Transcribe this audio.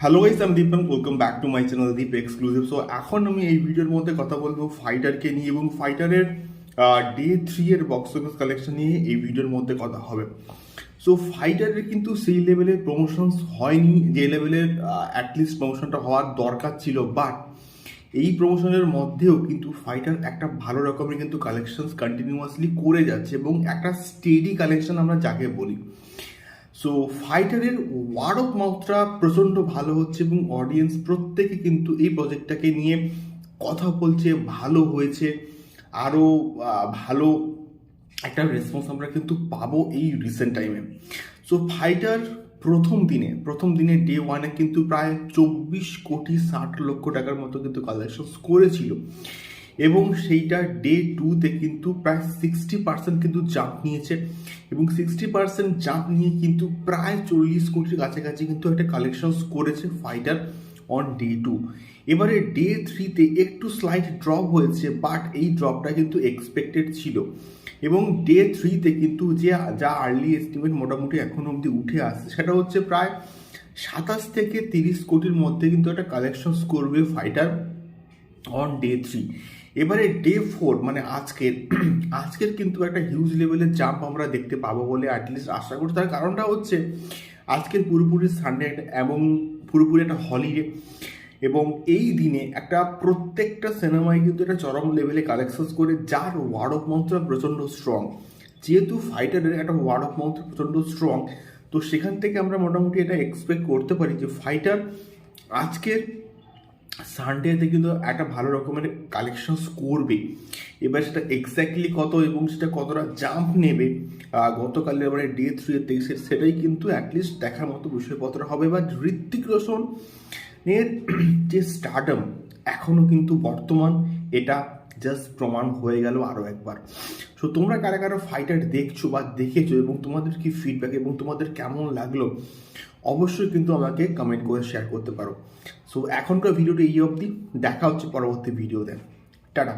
Hello guys আমি Dipan welcome back to my channel Deep exclusive so এখন আমি এই ভিডিওর মধ্যে কথা বলব ফাইটারকে নিয়ে এবং ফাইটারের ডে থ্রি এর বক্স অফিস কালেকশন নিয়ে এই ভিডিওর মধ্যে কথা হবে। সো ফাইটারের কিন্তু সেই লেভেলের প্রমোশনস হয়নি, যে লেভেলের অ্যাটলিস্ট প্রমোশনটা হওয়ার দরকার ছিল। বাট এই প্রমোশনের মধ্যেও কিন্তু ফাইটার একটা ভালো রকমের কিন্তু কালেকশনস কন্টিনিউয়াসলি করে যাচ্ছে এবং একটা স্টেডি কালেকশন আমরা যাকে বলি। সো ফাইটারের ওয়ার্ড অফ মাউথটা প্রচণ্ড ভালো হচ্ছে এবং অডিয়েন্স প্রত্যেকে কিন্তু এই প্রজেক্টটাকে নিয়ে কথা বলছে, ভালো হয়েছে। আরও ভালো একটা রেসপন্স আমরা কিন্তু পাবো এই রিসেন্ট টাইমে সো ফাইটার প্রথম দিনে প্রথম দিনে ডে ওয়ানে কিন্তু প্রায় চব্বিশ কোটি ষাট লক্ষ টাকার মতো কিন্তু কালেকশন করেছিল। এবং সেইটা ডে টুতে কিন্তু প্রায় সিক্সটি পার্সেন্ট কিন্তু জাম্প নিয়েছে। এবং সিক্সটি পার্সেন্ট জাম্প নিয়ে কিন্তু প্রায় চল্লিশ কোটির কাছাকাছি কিন্তু একটা কালেকশনস করেছে ফাইটার অন ডে টু এবারে ডে থ্রিতে একটু স্লাইড ড্রপ হয়েছে বাট এই ড্রপটা কিন্তু এক্সপেক্টেড ছিল। এবং ডে থ্রিতে কিন্তু যে যা আর্লি এস্টিমেট মোটামুটি এখন অবধি উঠে আসছে, সেটা হচ্ছে প্রায় সাতাশ থেকে তিরিশ কোটির মধ্যে কিন্তু একটা কালেকশনস করবে ফাইটার অন ডে থ্রি এবারে ডে ফোর মানে আজকের আজকের কিন্তু একটা হিউজ লেভেলের জাম্প আমরা দেখতে পাবো বলে অ্যাটলিস্ট আশা করছি তার কারণটা হচ্ছে, আজকের পুরোপুরি সানডে এবং পুরোপুরি একটা হলিডে এবং এই দিনে একটা প্রত্যেকটা সিনেমায় কিন্তু একটা চরম লেভেলে কালেকশন করে, যার ওয়ার্ড অফ মাউথটা প্রচণ্ড স্ট্রং যেহেতু ফাইটারের একটা ওয়ার্ড অফ মাউথ প্রচণ্ড স্ট্রং তো সেখান থেকে আমরা মোটামুটি এটা এক্সপেক্ট করতে পারি যে ফাইটার আজকের সানডেতে কিন্তু একটা ভালো রকমের কালেকশনস করবে। এবার সেটা এক্স্যাক্টলি কত এবং সেটা কতটা জাম্প নেবে গতকালের এবারে ডে থ্রি তেইশে সেটাই কিন্তু অ্যাটলিস্ট দেখার মতো বিষয়পত্র হবে। বা ঋত্বিক রোশন এর যে স্টার্ডম এখনও কিন্তু বর্তমান, এটা জাস্ট প্রমাণ হয়ে গেল আরও একবার। সো তোমরা কারা কারা ফাইটার দেখছ বা দেখেছ এবং তোমাদের কি ফিডব্যাক এবং তোমাদের কেমন লাগল, অবশ্যই কিন্তু আমাকে কমেন্ট করে শেয়ার করতে পারো। সো এখনকার ভিডিওটা এই অবধি। দেখা হচ্ছে পরবর্তী ভিডিও দেন টাটা।